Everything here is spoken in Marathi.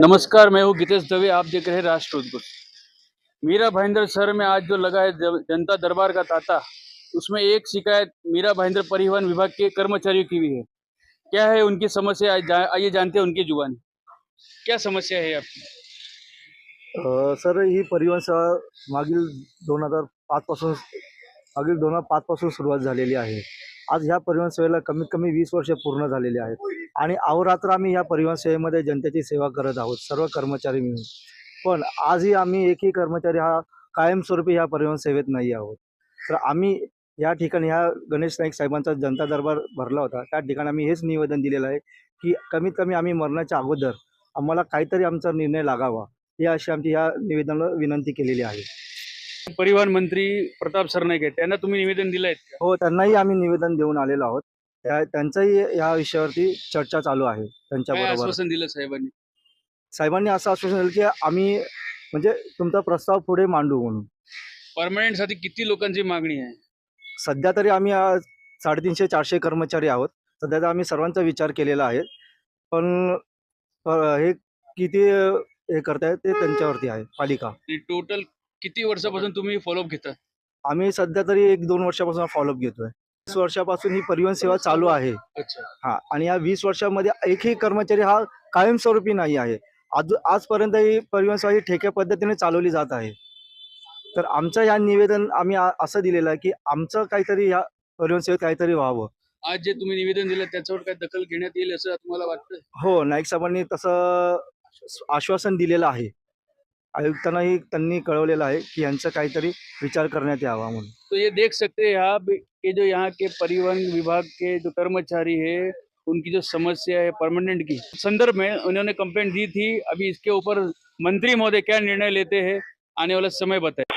नमस्कार मैं हूँ गीतेश दवे आप देख रहे हैं राष्ट्र उद्भुत मीरा भाईंदर शहर में आज जो लगा है जनता दरबार का तांता उसमें एक शिकायत मीरा भाईंदर परिवहन विभाग के कर्मचारियों की भी है। क्या है उनकी समस्या? आइए जानते हैं उनकी जुबान। क्या समस्या है आपकी? सर ही परिवहन सेवा मागील दोन हजार पाचपासून मागील दोन हजार पाचपासून सुरुवात झालेली आहे. आज ह्या परिवहन सेवेला कमीत कमी वीस वर्ष पूर्ण झालेली आहेत. आणि अहोरात्र आम्ही ह्या परिवहन सेवेमध्ये जनतेची सेवा करत आहोत सर्व कर्मचारी मिळून. पण आजही आम्ही एकही कर्मचारी हा कायमस्वरूपी ह्या परिवहन सेवेत नाही आहोत. तर आम्ही या ठिकाणी ह्या गणेश नाईक साहेबांचा जनता दरबार भरला होता त्या ठिकाणी आम्ही हेच निवेदन दिलेलं आहे की कमीत कमी आम्ही मरणाच्या अगोदर आम्हाला काहीतरी आमचा निर्णय लागावा ही अशी आमची ह्या निवेदनाला विनंती केलेली आहे. परिवहन मंत्री प्रताप सरनाईक आहेत त्यांना तुम्ही निवेदन दिलं आहे हो त्यांनाही आम्ही निवेदन देऊन आलेलो आहोत. त्यांचंही या विषयावरती चर्चा चालू आहे. काय त्यांच्याबरोबर आश्वासन दिलं साहेबांनी? साहेबांनी असं आश्वासन दिलं की आम्ही म्हणजे तुमचा प्रस्ताव पुढे मांडू म्हणून. परमनंटसाठी किती लोकांची मागणी आहे? सध्या तरी आम्ही साडेतीनशे चारशे कर्मचारी आहोत. सध्या तर आम्ही सर्वांचा विचार केलेला आहे. पण अ, हे किती हे करतायत ते त्यांच्यावरती आहे. पालिका. टोटल किती वर्षापासून तुम्ही फॉलोअप घेता? आम्ही सध्या तरी एक दोन वर्षापासून फॉलोअप घेतोय. वीस वर्षापासून ही परिवहन सेवा चालू आहे. हा आणि या वीस वर्षामध्ये एकही कर्मचारी हा कायमस्वरूपी नाही आहे. आज आजपर्यंत ही परिवहन सेवा ही ठेक्या पद्धतीने चालवली जात आहे. तर आमचं या निवेदन आम्ही असं दिलेलं आहे की आमचं काहीतरी या परिवहन सेवेत काहीतरी व्हावं. आज जे तुम्ही निवेदन दिलं त्याच्यावर काय दखल घेण्यात येईल असं तुम्हाला वाटतं हो नाईक साहेबांनी तसं आश्वासन दिलेलं आहे. आयुक्तांनाही त्यांनी कळवलेलं आहे की यांचा काहीतरी विचार करण्यात यावा म्हणून. तो ये देख सकते हैं आप कि जो यहाँ के परिवहन विभाग के जो कर्मचारी है उनकी जो समस्या है परमानेंट की। संदर्भ में उन्होंने कंप्लेंट दी थी अभी इसके ऊपर मंत्री महोदय क्या निर्णय लेते हैं आने वाला समय बताए।